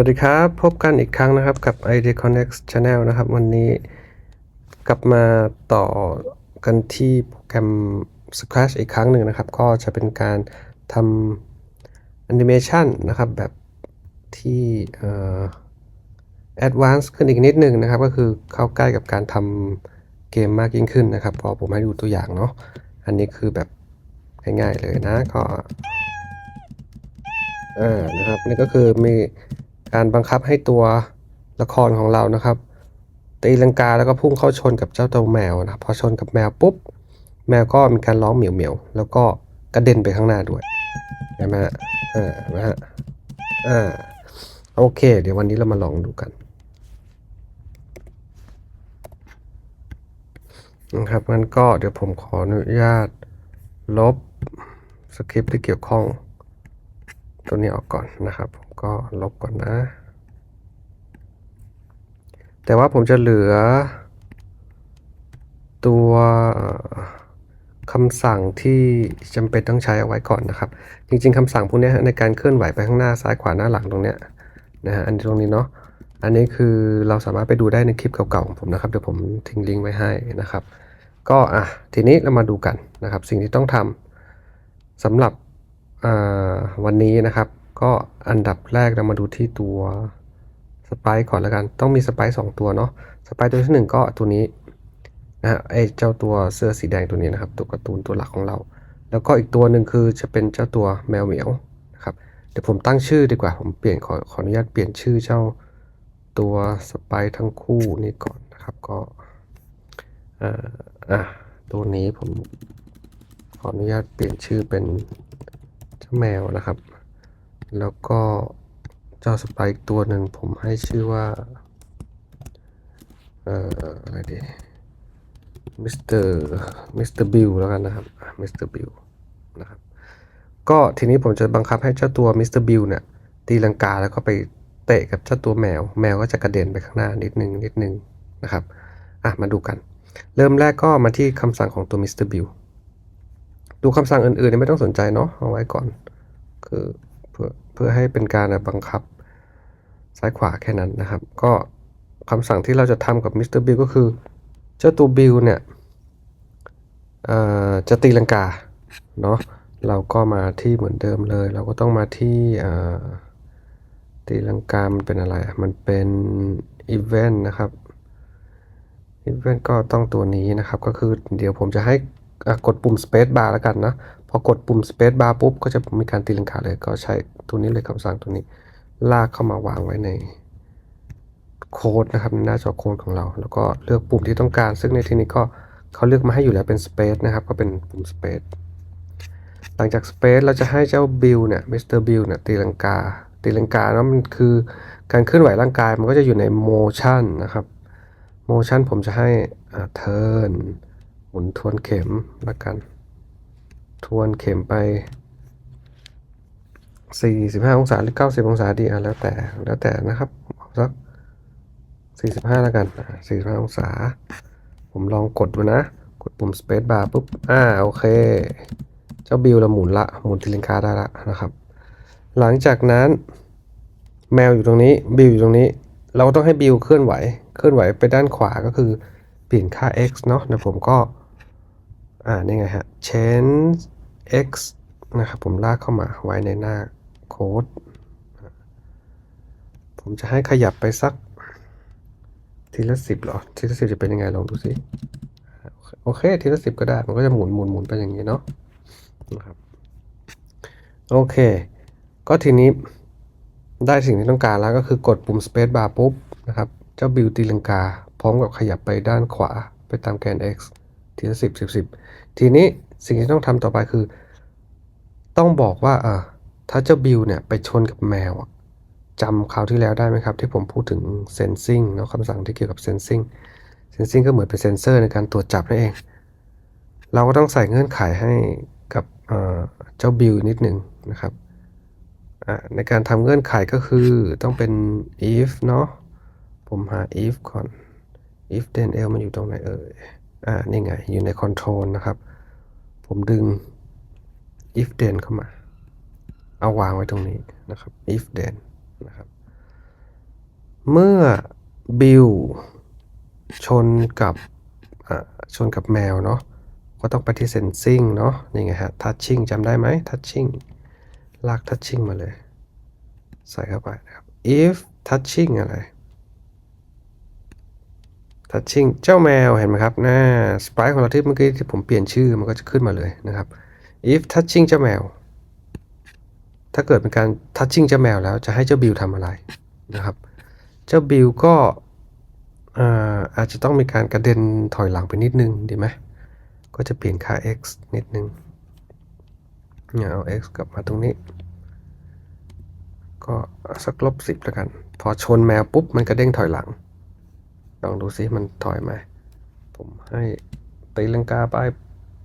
วัสดีครับ พบกันอีกครั้งนะครับกับ ID Connect Channel นะครับ วันนี้กลับมาต่อกันที่โปรแกรม Scratch อีกครั้งหนึ่งนะครับ ก็จะเป็นการทำแอนิเมชันนะครับแบบที่เอ่อ Advance ขึ้นอีกนิดหนึ่งนะครับ ก็คือเข้าใกล้กับการทำเกมมากยิ่งขึ้นนะครับ พอผมให้ดูตัวอย่างเนาะอันนี้คือแบบง่ายๆเลยนะก็อ่านะครับนี่ก็คือมี การบังคับให้ตัวละครของเรานะครับตีลังกาแล้วก็พุ่งเข้าชนกับเจ้าตัวแมวนะพอชนกับแมวปุ๊บ แมวก็มีการร้องเหมียวเหมียวแล้วก็กระเด็นไปข้างหน้าด้วยใช่ไหมฮะอ่านะฮะอ่าโอเค เดี๋ยววันนี้เรามาลองดูกันนะครับงั้นก็เดี๋ยวผมขออนุญาตลบสคริปต์ที่เกี่ยวข้อง ตัวนี้ออกก่อนนะครับผมก็ลบก่อนนะ แต่ว่าผมจะเหลือ ตัวคำสั่งที่จำเป็นต้องใช้เอาไว้ก่อนนะครับ จริง ๆคำสั่งพวกนี้ในการเคลื่อนไหวไปข้างหน้าซ้ายขวาหน้าหลังตรงเนี้ยนะฮะอันนี้ตรงนี้เนาะอันนี้คือเราสามารถไปดูได้ในคลิปเก่าๆของผมนะครับเดี๋ยวผมทิ้งลิงก์ไว้ให้นะครับ ก็อะทีนี้เรามาดูกันนะครับ สิ่งที่ต้องทำสำหรับ วันนี้นะครับ ก็อันดับแรกเรามาดูที่ตัวสไปค์ก่อนแล้วกัน ต้องมีสไปค์สองตัวเนาะสไปค์ตัวที่หนึ่งก็ตัวนี้นะไอเจ้าตัวเสื้อสีแดงตัวนี้นะครับ ตัวการ์ตูนตัวหลักของเรา แล้วก็อีกตัวหนึ่งคือจะเป็นเจ้าตัวแมวเหมียวนะครับเดี๋ยวผมตั้งชื่อดีกว่าผมเปลี่ยนขอขออนุญาตเปลี่ยนชื่อเจ้าตัวสไปทั้งคู่นี้ก่อนนะครับก็อ่าตัวนี้ผมขออนุญาตเปลี่ยนชื่อเป็น เจ้าแมวนะครับ แล้วก็เจ้าสไปค์ตัวหนึ่งผมให้ชื่อว่า เอ่ออะไรดีมิสเตอร์มิสเตอร์บิลแล้วกันนะครับมิสเตอร์บิลนะครับก็ทีนี้ผมจะบังคับให้เจ้าตัวมิสเตอร์บิลเนี่ยตีลังกาแล้วก็ไปเตะกับเจ้าตัวแมว แมวก็จะกระเด็นไปข้างหน้านิดนึงนิดนึงนะครับอะมาดูกัน เริ่มแรกก็มาที่คำสั่งของตัวมิสเตอร์บิล ดูคำสั่งอื่นๆนี่ไม่ต้องสนใจเนาะเอาไว้ก่อน คือเพื่อเพื่อให้เป็นการบังคับซ้ายขวาแค่นั้นนะครับ ก็คำสั่งที่เราจะทำกับมิสเตอร์บิลก็คือ เจ้าตัวบิลเนี่ยจะตีลังกาเนาะเราก็มาที่เหมือนเดิมเลย เราก็ต้องมาที่ตีลังกา มันเป็นอะไร มันเป็นอีเวนต์นะครับอีเวนต์ก็ต้องตัวนี้นะครับ ก็คือเดี๋ยวผมจะให้ กดปุ่ม Space Bar แล้วกันนะ พอกดปุ่ม Space Bar ปุ๊บ ก็จะมีการตีลังกาเลย ก็ใช้ตัวนี้เลยคำสั่งตัวนี้ ลากเข้ามาวางไว้ในโค้ดนะครับในหน้าจอโค้ดของเรา แล้วก็เลือกปุ่มที่ต้องการ ซึ่งในที่นี้ก็เขาเลือกมาให้อยู่แล้วเป็น Space นะครับ ก็เป็นปุ่ม Space หลังจาก Space เราจะให้เจ้าบิลเนี่ยมิสเตอร์บิลเนี่ยตีลังกา ตีลังกาเนาะมันคือการเคลื่อนไหวร่างกายมันก็จะอยู่ใน motion นะครับ motion ผมจะให้ turn มุนทวนเข็มละกัน ทวนเข็มไป 45 องศาหรือ 90 องศาดีอะแล้วแต่แล้วแต่นะครับสัก 45ล้วกัน 45 องศา ผมลองกดดูนะ กดปุ่ม space bar ปุ๊บ อ่า โอเค เจ้าบิลเราหมุนละ หมุนทีลิงคาได้ละนะครับ หลังจากนั้นแมวอยู่ตรงนี้ บิลอยู่ตรงนี้ เราต้องให้บิลเคลื่อนไหว เคลื่อนไหวไปด้านขวาก็คือเปลี่ยนค่า x เนาะเดี๋ยวผมก็ อ่านี่ไงฮะ change x นะครับผมลากเข้ามาไว้ในหน้าโค้ด ผมจะให้ขยับไปสัก ทีละสิบหรอ ทีละสิบจะเป็นยังไงลองดูสิโอเค ทีละสิบก็ได้ มันก็จะหมุนหมุนหมุนไปอย่างนี้เนาะนะครับโอเค ก็ทีนี้ได้สิ่งที่ต้องการแล้วก็คือกดปุ่ม space bar ปุ๊บนะครับเจ้าบิวตีลังกา พร้อมกับขยับไปด้านขวาไปตามแกน x ทีละสิบสิบสิบ ทีนี้สิ่งที่ต้องทำต่อไปคือ ต้องบอกว่าเออถ้าเจ้าบิวเนี่ยไปชนกับแมวจำคราวที่แล้วได้ไหมครับ ที่ผมพูดถึง sensing เนาะคำสั่งที่เกี่ยวกับ sensing sensing ก็เหมือนเป็นเซนเซอร์ในการตรวจจับนั่นเอง เราก็ต้องใส่เงื่อนไขให้กับเจ้าบิวนิดหนึ่งนะครับในการทำเงื่อนไขก็คือต้องเป็น if เนาะผมหา if ก่อน if then else มันอยู่ตรงไหนเอ่ย อ่า นี่ไง อยู่ใน control นะครับ ผมดึง if then เข้ามา เอาวางไว้ตรงนี้นะครับ if then นะครับ เมื่อบิลชนกับชนกับแมวเนาะ ก็ต้องไปที่ sensing เนาะ นี่ไงฮะ touching จำได้ไหม touching ลาก touching มาเลย ใส่เข้าไปนะครับ if touching อะไร touching เจ้าแมวเห็นไหมครับหน้าสปายของเราที่เมื่อกี้ที่ผมเปลี่ยนชื่อมันก็จะขึ้นมาเลยนะครับ if touching เจ้าแมว ถ้าเกิดเป็นการ touching เจ้าแมวแล้วจะให้เจ้าบิลทำอะไรนะครับ เจ้าบิลก็อาอาจจะต้องมีการกระเด็นถอยหลังไปนิดนึงดีไหมก็จะเปลี่ยนค่า x นิดนึงเนี่ยเอา x กลับมาตรงนี้ ก็สักลบสิบแล้วกัน พอชนแมวปุ๊บมันกระเด้งถอยหลัง ลองดูซิมันถอยไหมผมให้ตีลังกาไป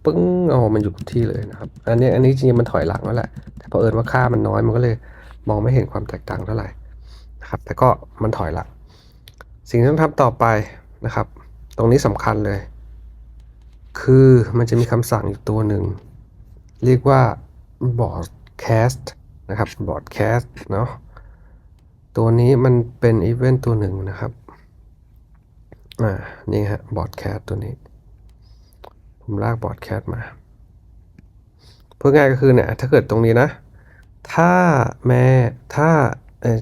ปึ้งโอ้มันอยู่กับที่เลยนะครับ อันนี้อันนี้จริงๆมันถอยหลังแล้วแหละ แต่พอเอิญว่าค่ามันน้อยมันก็เลยมองไม่เห็นความแตกต่างเท่าไหร่นะครับ แต่ก็มันถอยหละสิ่งที่ต้องทำต่อไปนะครับ ตรงนี้สำคัญเลย คือมันจะมีคำสั่งอีกตัวหนึ่ง เรียกว่า broadcast นะครับ broadcast เนาะตัวนี้มันเป็นอีเวนต์ตัวหนึ่งนะครับ อ่า นี่ฮะ broadcast ตัวนี้ ผมลาก broadcast มา เพื่อง่ายก็คือเนี่ย ถ้าเกิดตรงนี้นะ ถ้าแม่ถ้า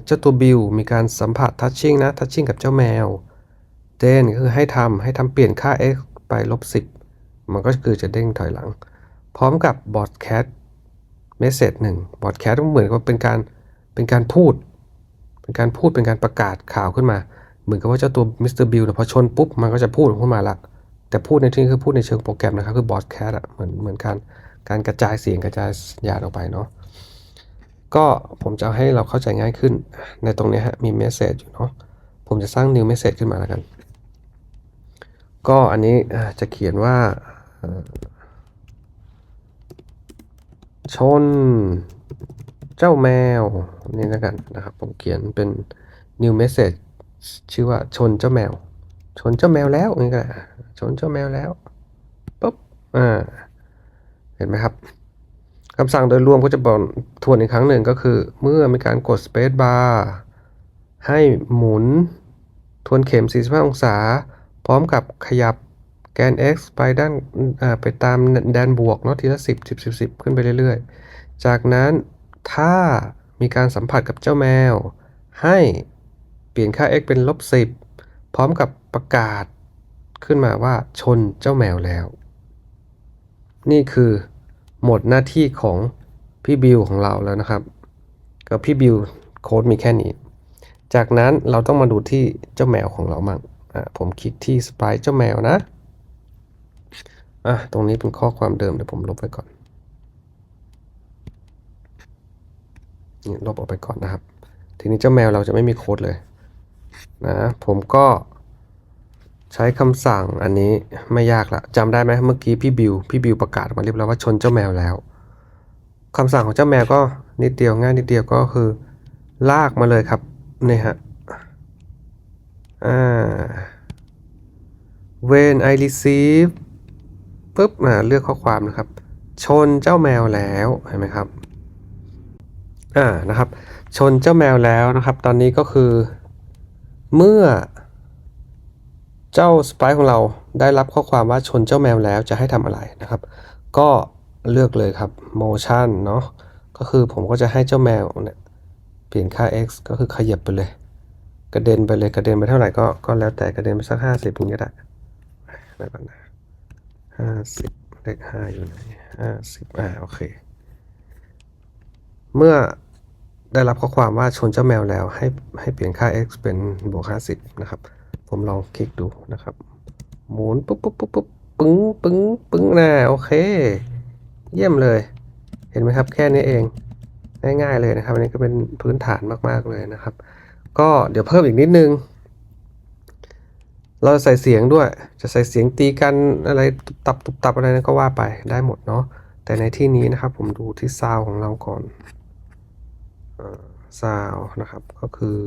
เจ้าตัวบิลมีการสัมผัส touching นะ touching กับเจ้าแมว เดนก็คือให้ทำให้ทำเปลี่ยนค่า x ไปลบ 10 มันก็คือจะเด้งถอยหลัง พร้อมกับ broadcast message หนึ่ง broadcast ก็เหมือนกับเป็นการเป็นการพูด เป็นการพูดเป็นการประกาศข่าวขึ้นมา เหมือนกับว่าเจ้าตัวมิสเตอร์บิลพอชนปุ๊บมันก็จะพูดขึ้นมาละแต่พูดในที่นี้คือพูดในเชิงโปรแกรมนะครับ คือบอ a แคสอะเหมือนเหมือนการการกระจายเสียงกระจายสัญญาณออกไปเนาะก็ผมจะให้เราเข้าใจง่ายขึ้น ในตรงนี้ฮะมีเมสเซจอยู่เนาะผมจะสร้าง new message ขึ้นมาแล้วกัน ก็อันนี้จะเขียนว่าชนเจ้าแมวนี่แล้วกันนะครับ ผมเขียนเป็น new message ชื่อว่าชนเจ้าแมว ชนเจ้าแมวแล้วนี่ก็ชนเจ้าแมวแล้วปุ๊บอ่าเห็นไหมครับคำสั่งโดยรวมก็จะบอกทวนอีกครั้งหนึ่งก็คือ เมื่อมีการกด space bar ให้หมุนทวนเข็ม 45 องศา พร้อมกับขยับแกน x ไปด้านไปตามแดนบวกเนาะทีละ 10 10 10 10 ขึ้นไปเรื่อยๆ จากนั้นถ้ามีการสัมผัสกับเจ้าแมว ให้ เปลี่ยนค่า x เป็นลบ10 พร้อมกับประกาศขึ้นมาว่าชนเจ้าแมวแล้ว นี่คือหมดหน้าที่ของพี่บิวของเราแล้วนะครับกับพี่บิวโค้ดมีแค่นี้ จากนั้นเราต้องมาดูที่เจ้าแมวของเรามั่งผมคลิกที่สปายเจ้าแมวนะอะตรงนี้เป็นข้อความเดิมเดี๋ยวผมลบไปก่อนนี่ลบออกไปก่อนนะครับ ทีนี้เจ้าแมวเราจะไม่มีโค้ดเลย นะผมก็ใช้คำสั่งอันนี้ไม่ยากละจำได้ไหมเมื่อกี้พี่บิวพี่บิวประกาศมาเรียบร้อยว่าชนเจ้าแมวแล้วคำสั่งของเจ้าแมวก็นิดเดียวง่ายนิดเดียวก็คือ ลากมาเลยครับนี่ฮะอ่า when I receive ปุ๊บอ่าเลือกข้อความนะครับ ชนเจ้าแมวแล้วเห็นไหมครับอ่านะครับ ชนเจ้าแมวแล้วนะครับ ตอนนี้ก็คือ เมื่อ เจ้าสไปของเราได้รับข้อความว่าชนเจ้าแมวแล้วจะให้ทำอะไรนะครับ ก็เลือกเลยครับ motion เนาะก็คือผมก็จะให้เจ้าแมวเนี่ยเปลี่ยนค่า x ก็คือขยับไปเลย กระเด็นไปเลยกระเด็นไปเท่าไหร่ก็ก็แล้วแต่กระเด็นไปสักห้าสิบอย่างเงี้ยได้ได้ก่อนนะห้าสิบเลขห้าอยู่ไหนห้าสิบอ่าโอเค เมื่อ ได้รับข้อความว่าชนเจ้าแมวแล้วให้ให้เปลี่ยนค่า x เป็นบวกห้าสิบนะครับ ผมลองคลิกดูนะครับ หมุนปุ๊บปุ๊บปุ๊บปุ๊บปึ้งปึ้งปึ้งนะโอเค เยี่ยมเลย เห็นไหมครับ แค่นี้เองง่ายๆเลยนะครับอันนี้ก็เป็นพื้นฐานมากๆเลยนะครับ ก็เดี๋ยวเพิ่มอีกนิดนึง เราใส่เสียงด้วย จะใส่เสียงตีกันอะไรตุบตับตุบตับอะไรนั้นก็ว่าไปได้หมดเนาะแต่ในที่นี้นะครับ ผมดูที่ซาวของเราก่อน ซาวนะครับก็คือ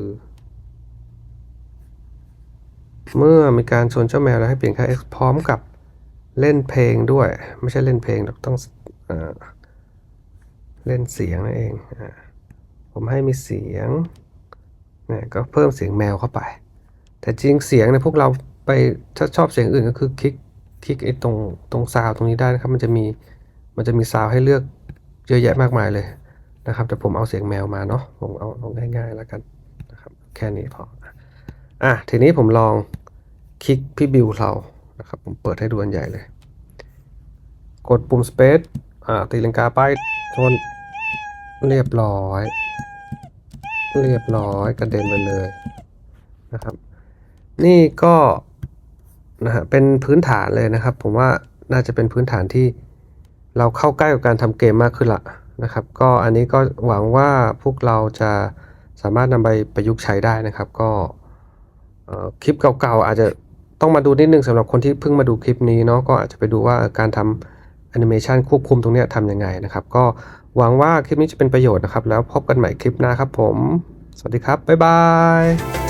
เมื่อมีการชนเจ้าแมวแล้วให้เปลี่ยนค่า x พร้อมกับเล่นเพลงด้วย ไม่ใช่เล่นเพลงหรอกต้องเอเล่นเสียงนั่นเองอผมให้มีเสียงเนี่ยก็เพิ่มเสียงแมวเข้าไป แต่จริงเสียงเนี่ยพวกเราไปถ้าชอบเสียงอื่นก็คือคลิกคลิกไอ้ตรงตรงซาวตรงนี้ได้นะครับ มันจะมีมันจะมีซาวให้เลือกเยอะแยะมากมายเลย นะครับแต่ผมเอาเสียงแมวมาเนาะผมเอาเอาง่ายๆแล้วกันนะครับแค่นี้พออะทีนี้ผมลองคลิกพี่บิวเรานะครับผมเปิดให้ดูอันใหญ่เลย กดปุ่ม space อ่าตีลังกาไปชนเรียบร้อย เรียบร้อยกระเด็นไปเลยนะครับ นี่ก็นะฮะเป็นพื้นฐานเลยนะครับ ผมว่าน่าจะเป็นพื้นฐานที่เราเข้าใกล้กับการทำเกมมากขึ้นละ นะครับ ก็อันนี้ก็หวังว่าพวกเราจะสามารถนำไปประยุกต์ใช้ได้นะครับ ก็คลิปเก่าๆอาจจะต้องมาดูนิดนึงสำหรับคนที่เพิ่งมาดูคลิปนี้เนาะก็อาจจะไปดูว่าการทำแอนิเมชันควบคุมตรงนี้ทำยังไงนะครับ ก็หวังว่าคลิปนี้จะเป็นประโยชน์นะครับ แล้วพบกันใหม่คลิปหน้าครับผม สวัสดีครับ บ๊ายบาย